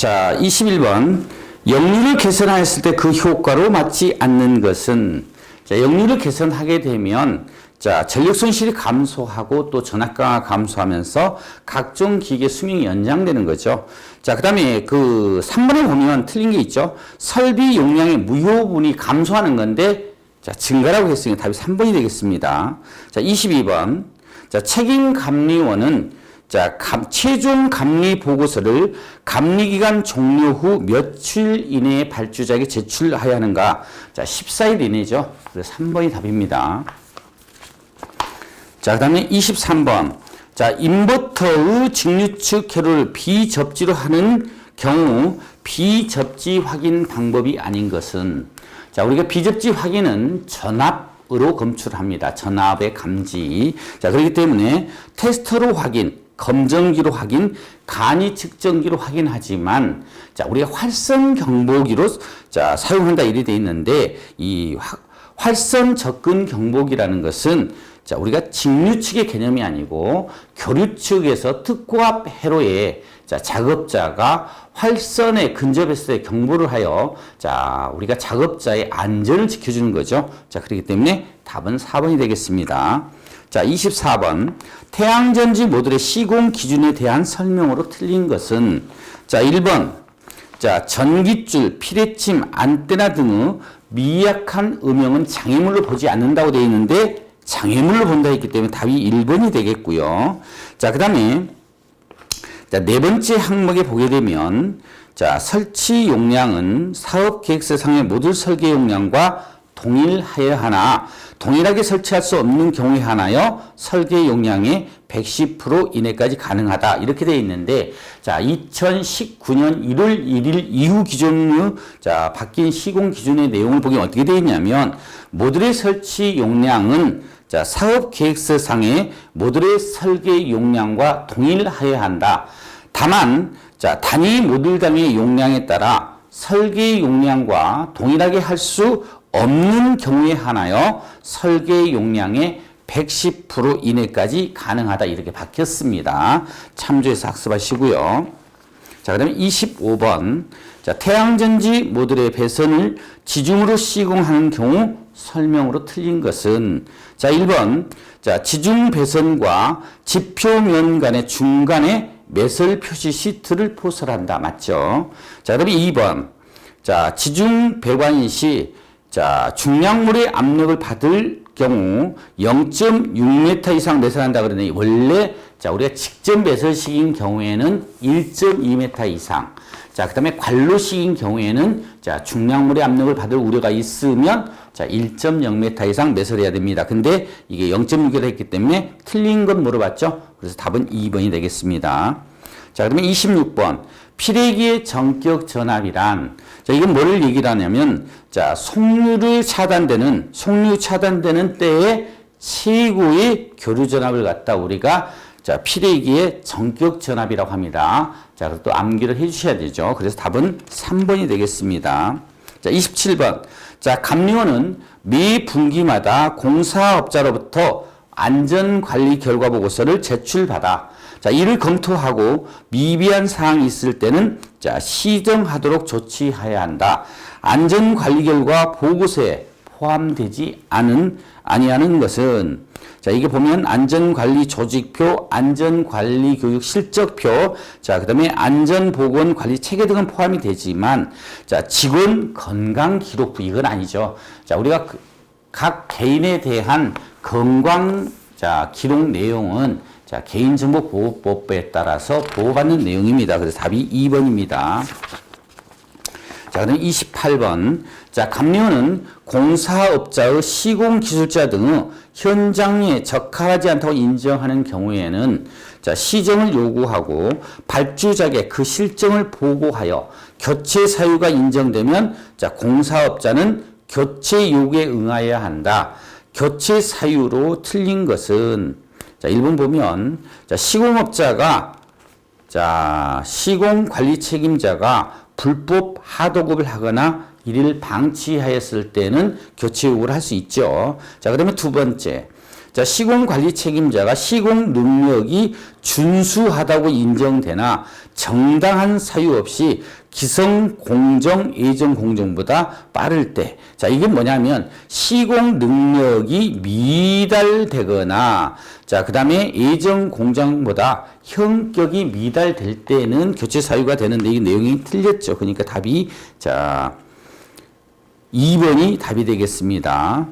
자, 21번. 역류를 개선하였을 때 그 효과로 맞지 않는 것은 자, 역류를 개선하게 되면 자, 전력 손실이 감소하고 또 전압가가 감소하면서 각종 기계 수명이 연장되는 거죠. 자, 그다음에 그 3번에 보면 틀린 게 있죠. 설비 용량의 무효분이 감소하는 건데 자, 증가라고 했으니까 답이 3번이 되겠습니다. 자, 22번. 자, 책임 감리원은 자, 감, 최종 감리 보고서를 감리 기간 종료 후 며칠 이내에 발주자에게 제출하여야 하는가? 자, 14일 이내죠. 그래서 3번이 답입니다. 자, 그 다음에 23번. 자, 인버터의 직류측 회로를 비접지로 하는 경우 비접지 확인 방법이 아닌 것은 자, 우리가 비접지 확인은 전압 으로 검출합니다. 전압의 감지. 자, 그렇기 때문에 테스터로 확인, 검정기로 확인, 간이 측정기로 확인하지만 자, 우리가 활성 경보기로 자, 사용한다 이래 돼 있는데 이 화- 활성 접근 경보기라는 것은 자, 우리가 직류 측의 개념이 아니고 교류 측에서 특고압 회로에 자, 작업자가 활선에 근접했을 때 경보를 하여 자, 우리가 작업자의 안전을 지켜주는 거죠. 자, 그렇기 때문에 답은 4번이 되겠습니다. 자, 24번. 태양전지 모듈의 시공 기준에 대한 설명으로 틀린 것은 자, 1번. 자, 전기줄, 피레침, 안테나 등의 미약한 음영은 장애물로 보지 않는다고 되어 있는데 장애물로 본다 했기 때문에 답이 1번이 되겠고요. 자, 그다음에 자, 네 번째 항목에 보게 되면 자, 설치 용량은 사업 계획서상의 모듈 설계 용량과 동일하여 하나 동일하게 설치할 수 없는 경우에 하나여 설계 용량의 110% 이내까지 가능하다 이렇게 되어 있는데 자 2019년 1월 1일 이후 기준의 자 바뀐 시공 기준의 내용을 보면 어떻게 되어 있냐면 모듈의 설치 용량은 자 사업 계획서상의 모듈의 설계 용량과 동일하여 한다. 다만 자 단위 모듈당의 용량에 따라 설계 용량과 동일하게 할 수 없는 경우에 하나여 설계 용량의 110% 이내까지 가능하다 이렇게 바뀌었습니다. 참조해서 학습하시고요. 자, 그다음에 25번. 자, 태양전지 모듈의 배선을 지중으로 시공하는 경우 설명으로 틀린 것은 자, 1번. 자, 지중 배선과 지표면 간의 중간에 매설 표시 시트를 포설한다. 맞죠? 자, 그다음에 2번. 자, 지중 배관 시 자, 중량물의 압력을 받을 경우 0.6m 이상 매설한다 그러니 원래 자, 우리가 직접 매설식인 경우에는 1.2m 이상. 자, 그다음에 관로식인 경우에는 자, 중량물의 압력을 받을 우려가 있으면 자, 1.0m 이상 매설해야 됩니다. 근데 이게 0.6이라 했기 때문에 틀린 건 물어봤죠? 그래서 답은 2번이 되겠습니다. 자, 그러면 26번. 피레기의 전격 전압이란, 자, 이건 뭐를 얘기를 하냐면, 자, 속류를 차단되는, 속류 차단되는 때에 최고의 교류 전압을 갖다 우리가 자, 피레기의 전격 전압이라고 합니다. 자, 그리고 또 암기를 해 주셔야 되죠. 그래서 답은 3번이 되겠습니다. 자, 27번. 자, 감리원은 매 분기마다 공사업자로부터 안전관리 결과 보고서를 제출받아 자, 이를 검토하고 미비한 사항이 있을 때는 자, 시정하도록 조치해야 한다. 안전관리 결과 보고서에 포함되지 않은 아니하는 것은 자, 이게 보면 안전관리 조직표, 안전관리 교육 실적표, 자, 그 다음에 안전보건 관리 체계 등은 포함이 되지만, 자, 직원 건강 기록부, 이건 아니죠. 자, 우리가 그- 각 개인에 대한 건강, 자, 기록 내용은 자, 개인정보보호법에 따라서 보호받는 내용입니다. 그래서 답이 2번입니다. 자, 그다음 28번. 자, 감리원은 공사업자의 시공 기술자 등의 현장에 적합하지 않다고 인정하는 경우에는 자, 시정을 요구하고 발주자에게 그 실정을 보고하여 교체 사유가 인정되면 자, 공사업자는 교체 요구에 응하여야 한다. 교체 사유로 틀린 것은 자, 1번 보면 자, 시공업자가 자, 시공 관리 책임자가 불법 하도급을 하거나 이를 방치하였을 때는 교체 요구를 할 수 있죠. 자, 그러면 두 번째. 자, 시공 관리 책임자가 시공 능력이 준수하다고 인정되나 정당한 사유 없이 기성 공정 예정 공정보다 빠를 때. 자, 이게 뭐냐면 시공 능력이 미달되거나 자, 그다음에 예정 공정보다 형격이 미달될 때는 교체 사유가 되는데 이 내용이 틀렸죠. 그러니까 답이 자 2번이 답이 되겠습니다.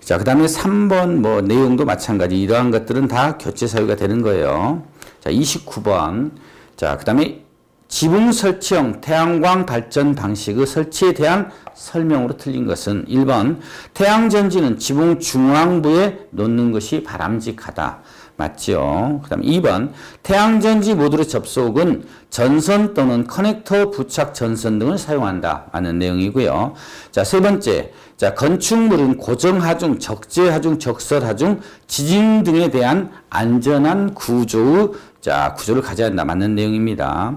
자, 그 다음에 3번 뭐 내용도 마찬가지 이러한 것들은 다 교체 사유가 되는 거예요. 자, 29번. 자, 그 다음에 지붕 설치형 태양광 발전 방식의 설치에 대한 설명으로 틀린 것은 1번 태양전지는 지붕 중앙부에 놓는 것이 바람직하다. 맞죠? 그 다음 2번 태양전지 모듈의 접속은 전선 또는 커넥터 부착 전선 등을 사용한다. 라는 내용이고요. 자, 세 번째. 자, 건축물은 고정하중, 적재하중, 적설하중, 지진 등에 대한 안전한 구조의 자, 구조를 가져야 한다. 맞는 내용입니다.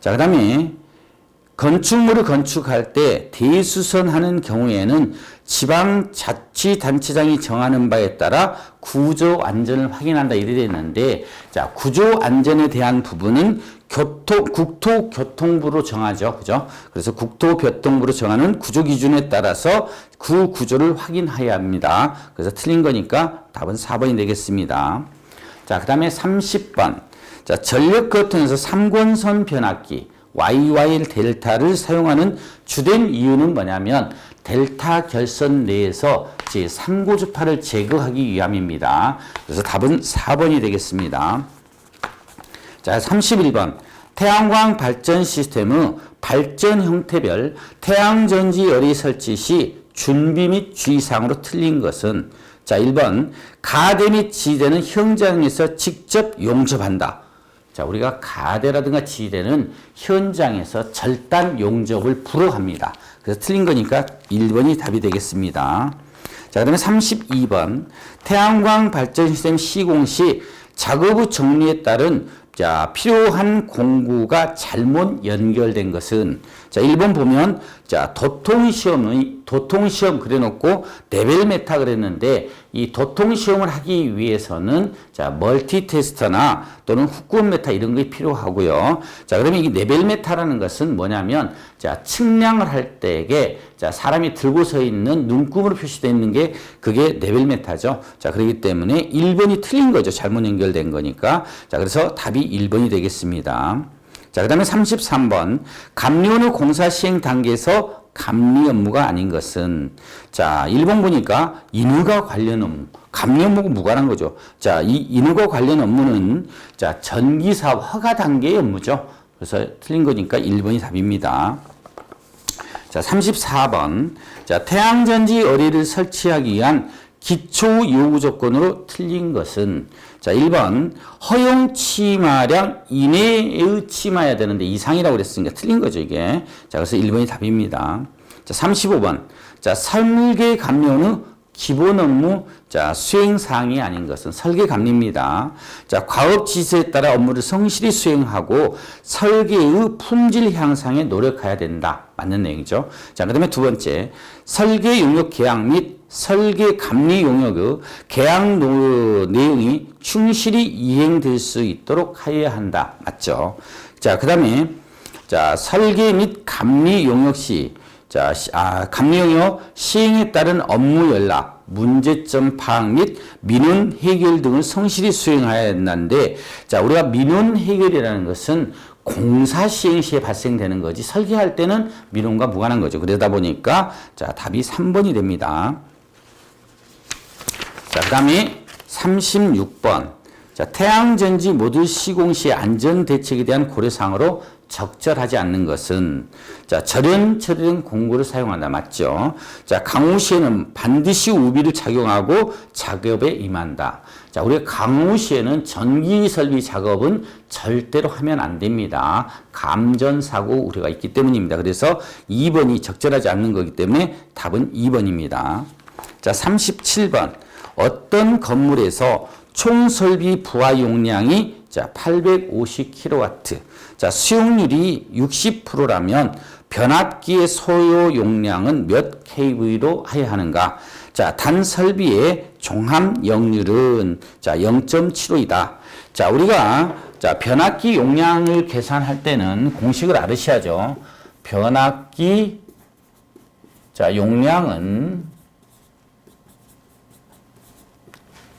자, 그 다음에 건축물을 건축할 때 대수선하는 경우에는 지방자치단체장이 정하는 바에 따라 구조 안전을 확인한다 이래 되는데 자 구조 안전에 대한 부분은 교통 국토교통부로 정하죠. 그죠? 그래서 국토교통부로 정하는 구조 기준에 따라서 그 구조를 확인해야 합니다. 그래서 틀린 거니까 답은 4번이 되겠습니다. 자 그 다음에 30번. 자 전력 거통에서 삼권선 변압기 YY 델타를 사용하는 주된 이유는 뭐냐면 델타 결선 내에서 제 3고주파를 제거하기 위함입니다. 그래서 답은 4번이 되겠습니다. 자, 31번. 태양광 발전 시스템의 발전 형태별 태양전지 열이 설치 시 준비 및 주의사항으로 틀린 것은 자, 1번. 가대 및 지대는 현장에서 직접 용접한다. 자, 우리가 가대라든가 지대는 현장에서 절단 용접을 불허합니다. 그래서 틀린 거니까 1번이 답이 되겠습니다. 자, 그 다음에 32번. 태양광 발전 시스템 시공 시 작업 후 정리에 따른 자, 필요한 공구가 잘못 연결된 것은 자, 1번 보면 자, 도통 시험의 도통 시험 그래 놓고 레벨 메타 그랬는데 이 도통 시험을 하기 위해서는 자, 멀티 테스터나 또는 후권 메타 이런 게 필요하고요. 자, 그러면 이 레벨 메타라는 것은 뭐냐면 자, 측량을 할 때에 자, 사람이 들고 서 있는 눈금으로 표시되어 있는 게 그게 레벨 메타죠. 자, 그렇기 때문에 1번이 틀린 거죠. 잘못 연결된 거니까. 자, 그래서 답이 1번이 되겠습니다. 자, 그 다음에 33번. 감리원의 공사 시행 단계에서 감리 업무가 아닌 것은 자, 1번 보니까 인후가 관련 업무. 감리 업무가 무관한 거죠. 자, 이 인후가 관련 업무는 자, 전기사업 허가 단계의 업무죠. 그래서 틀린 거니까 1번이 답입니다. 자, 34번. 자, 태양전지 어리를 설치하기 위한 기초 요구 조건으로 틀린 것은 자, 1번 허용 치마량 이내의 치마야 되는데 이상이라고 그랬으니까 틀린 거죠, 이게. 자, 그래서 1번이 답입니다. 자, 35번. 자, 설계 감면의 기본 업무 자 수행 사항이 아닌 것은 설계 감리입니다. 자 과업 지시에 따라 업무를 성실히 수행하고 설계의 품질 향상에 노력해야 된다. 맞는 내용이죠. 자 그 다음에 두 번째 설계 용역 계약 및 설계 감리 용역의 계약 내용이 충실히 이행될 수 있도록 하여야 한다. 맞죠? 자 그 다음에 자 설계 및 감리 용역 시 자, 아, 감리용역 시행에 따른 업무 연락, 문제점 파악 및 민원 해결 등을 성실히 수행해야 한다는데, 자, 우리가 민원 해결이라는 것은 공사 시행 시에 발생되는 거지, 설계할 때는 민원과 무관한 거죠. 그러다 보니까, 자, 답이 3번이 됩니다. 자, 그 다음에 36번. 자, 태양전지 모듈 시공 시 안전 대책에 대한 고려사항으로 적절하지 않는 것은 자 절연 처리된 공구를 사용한다 맞죠? 자 강우시에는 반드시 우비를 착용하고 작업에 임한다. 자 우리가 강우시에는 전기 설비 작업은 절대로 하면 안 됩니다. 감전 사고 우려가 있기 때문입니다. 그래서 2번이 적절하지 않는 거기 때문에 답은 2번입니다. 자 37번 어떤 건물에서 총 설비 부하 용량이 자 850kW 자, 수용률이 60%라면 변압기의 소요 용량은 몇 kV로 해야 하는가? 자, 단 설비의 종합 역률은 자, 0.75이다. 자, 우리가 자, 변압기 용량을 계산할 때는 공식을 알으셔야죠. 변압기 자, 용량은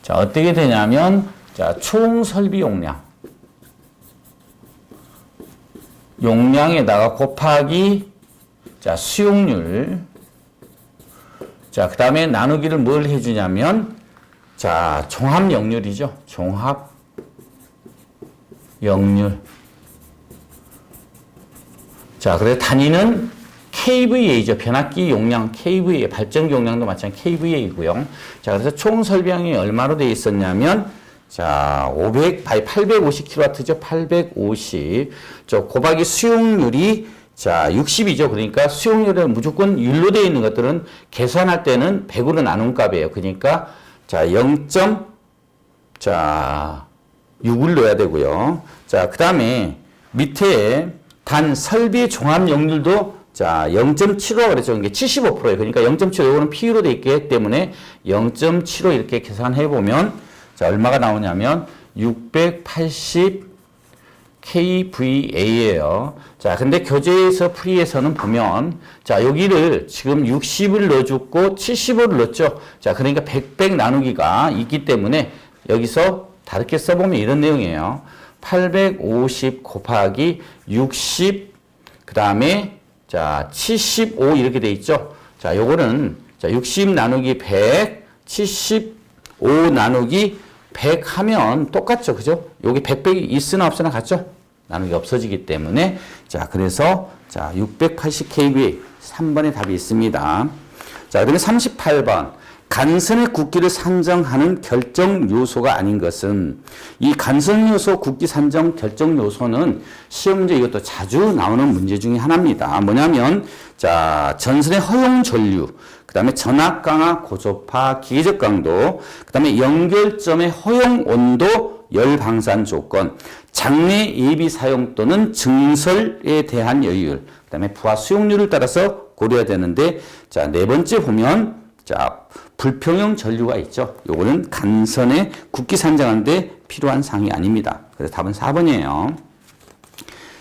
자, 어떻게 되냐면 자, 총 설비 용량 용량에다가 곱하기 자, 수용률 자, 그 다음에 나누기를 뭘 해주냐면 자, 종합 역률이죠. 종합 역률 자, 그래 단위는 KVA죠. 변압기 용량 KVA, 발전기 용량도 마찬가지 KVA이고요. 자, 그래서 총 설비량이 얼마로 되어 있었냐면 자, 500, 아니 850kW죠. 850. 저 곱하기 수용률이 자, 60이죠. 그러니까 수용률은 무조건 율로 되어 있는 것들은 계산할 때는 100으로 나눈 값이에요. 그러니까 자, 0. 자, 6을 넣어야 되고요. 자, 그 다음에 밑에 단 설비 종합 역률도 자, 0.75 그랬죠. 이게 75%예요. 그러니까 0.75 이거는 PU로 돼 있기 때문에 0.75 이렇게 계산해 보면 자, 얼마가 나오냐면 680 kVA예요. 자, 근데 교재에서 프리에서는 보면 자, 여기를 지금 60을 넣어줬고 75를 넣었죠. 자, 그러니까 100, 100 나누기가 있기 때문에 여기서 다르게 써보면 이런 내용이에요. 850 곱하기 60, 그 다음에 자, 75 이렇게 돼 있죠. 자, 요거는 자, 60 나누기 100, 75 나누기 100 하면 똑같죠. 그죠? 여기 100, 100이 있으나 없으나 같죠? 나누기 없어지기 때문에 자, 그래서 자, 680kVA 3번의 답이 있습니다. 자, 그다음에 38번. 간선의 굵기를 산정하는 결정 요소가 아닌 것은 이 간선 요소 굵기 산정 결정 요소는 시험 문제 이것도 자주 나오는 문제 중에 하나입니다. 뭐냐면 자 전선의 허용 전류, 그 다음에 전압 강화 고조파 기계적 강도, 그 다음에 연결점의 허용 온도 열 방산 조건, 장내 예비 사용 또는 증설에 대한 여율, 그 다음에 부하 수용률을 따라서 고려해야 되는데 자 네 번째 보면 자, 불평형 전류가 있죠. 요거는 간선의 굵기 산정하는데 필요한 사항이 아닙니다. 그래서 답은 4번이에요.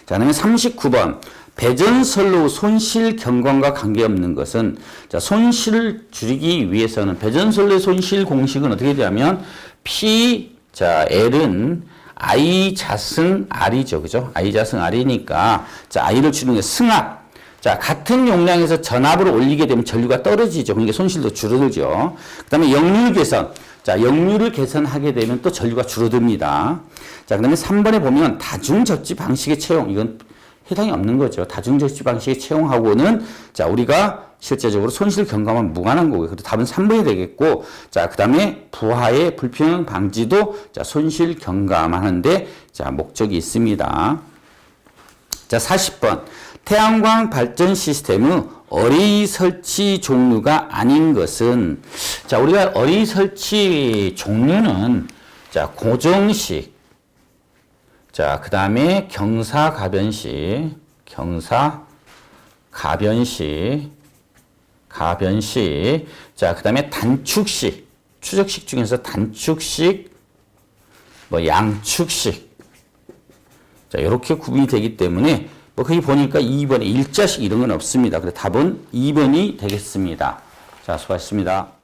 자, 그다음에 39번. 배전선로 손실 경관과 관계없는 것은 자, 손실을 줄이기 위해서는 배전선로의 손실 공식은 어떻게 되냐면 P 자, L은 I 자승 R이죠. 그죠? I 자승 R이니까 자, I를 줄이는 게 승합 자, 같은 용량에서 전압을 올리게 되면 전류가 떨어지죠. 그러니까 손실도 줄어들죠. 그 다음에 역률 개선. 자, 역률을 개선하게 되면 또 전류가 줄어듭니다. 자, 그 다음에 3번에 보면 다중적지 방식의 채용. 이건 해당이 없는 거죠. 다중적지 방식의 채용하고는 자, 우리가 실제적으로 손실 경감은 무관한 거고요. 그래서 답은 3번이 되겠고, 자, 그 다음에 부하의 불평형 방지도 자, 손실 경감하는데 자, 목적이 있습니다. 자, 40번. 태양광 발전 시스템의 어레이 설치 종류가 아닌 것은 자, 우리가 어레이 설치 종류는 자, 고정식 자, 그 다음에 경사 가변식 경사 가변식 가변식 자, 그 다음에 단축식 추적식 중에서 단축식 뭐 양축식 자, 이렇게 구분이 되기 때문에 뭐 거기 보니까 2번에 일자식 이런 건 없습니다. 그래서 답은 2번이 되겠습니다. 자, 수고하셨습니다.